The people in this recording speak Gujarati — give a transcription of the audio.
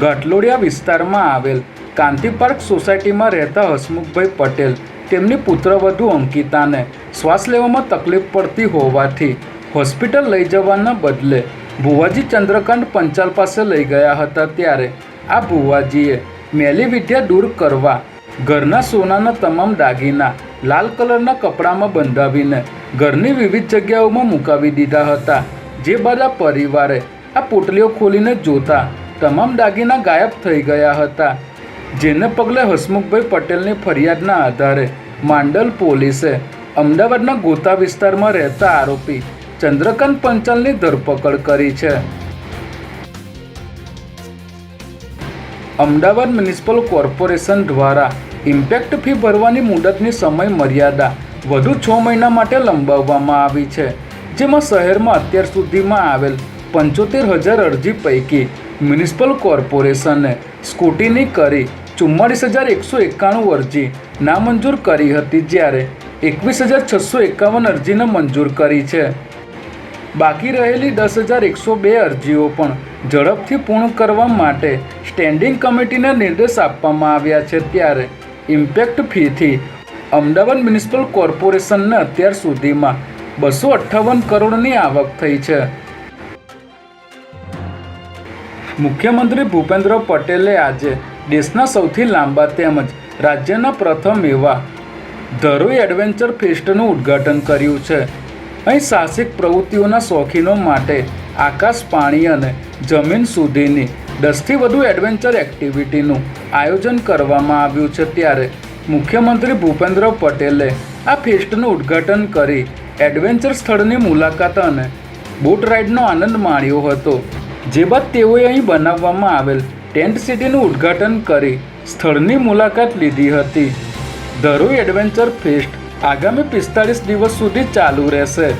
ઘાટલોડિયા વિસ્તારમાં આવેલ કાંતિ પાર્ક સોસાયટીમાં રહેતા હસમુખભાઈ પટેલ તેમની પુત્રવધુ અંકિતાને શ્વાસ લેવામાં તકલીફ પડતી હોવાથી હોસ્પિટલ લઈ જવાના બદલે ભુવાજી ચંદ્રકાંત પંચાલ પાસે લઈ ગયા હતા ત્યારે આ ભુવાજીએ મેલી વિદ્યા દૂર કરવા ઘરના સોનાના તમામ દાગીના લાલ કલરના કપડામાં બંધાવીને ઘરની વિવિધ જગ્યાઓમાં મુકાવી દીધા હતા. જે આ પરિવારે આ પોટલીઓ ખોલીને જોતા તમામ દાગીના ગાયબ થઈ ગયા હતા, જેને પગલે હસમુખભાઈ પટેલની ફરિયાદના આધારે માંડલ પોલીસે અમદાવાદના ગોતા વિસ્તારમાં રહેતા આરોપી ચંદ્રકાંત પંચાલની ધરપકડ કરી છે. અમદાવાદ મ્યુનિસિપલ કોર્પોરેશન દ્વારા ઇમ્પેક્ટ ફી ભરવાની મુદતની સમય મર્યાદા વધુ છ મહિના માટે લંબાવવામાં આવી છે, જેમાં શહેરમાં અત્યાર સુધીમાં આવેલ પંચોતેર હજાર અરજી પૈકી મ્યુનિસિપલ કોર્પોરેશને સ્કૂટીની કરી ચુમ્માળીસ હજાર એકસો એકાણું અરજી નામંજૂર કરી હતી જ્યારે એકવીસ હજાર છસો એકાવન અરજીને મંજૂર કરી છે. બાકી રહેલી દસ હજાર એકસો બે અરજીઓ પણ ઝડપથી પૂર્ણ કરવા માટે સ્ટેન્ડિંગ કમિટીને નિર્દેશ આપવામાં આવ્યા છે ત્યારે ઇમ્પેક્ટ ફીથી અમદાવાદ મ્યુનિસિપલ કોર્પોરેશનને અત્યાર સુધીમાં બસો અઠ્ઠાવન કરોડની આવક થઈ છે. મુખ્યમંત્રી ભૂપેન્દ્ર પટેલે આજે દેશના સૌથી લાંબા તેમજ રાજ્યના પ્રથમ એવા ધરોઈ એડવેન્ચર ફેસ્ટનું ઉદ્ઘાટન કર્યું છે. અહીં સાહસિક પ્રવૃત્તિઓના શોખીનો માટે આકાશ પાણી અને જમીન સુધીની દસથી વધુ એડવેન્ચર એક્ટિવિટીનું આયોજન કરવામાં આવ્યું છે ત્યારે મુખ્યમંત્રી ભૂપેન્દ્ર પટેલે આ ફેસ્ટનું ઉદ્ઘાટન કરી એડવેન્ચર સ્થળની મુલાકાત અને બોટ રાઇડનો આનંદ માણ્યો હતો. જે બાદ તેઓએ અહીં બનાવવામાં આવેલ ટેન્ટ સિટીનું ઉદ્ઘાટન કરી સ્થળની મુલાકાત લીધી હતી. ધરોઈ એડવેન્ચર ફેસ્ટ આગામી પિસ્તાળીસ દિવસ સુધી ચાલુ રહેશે.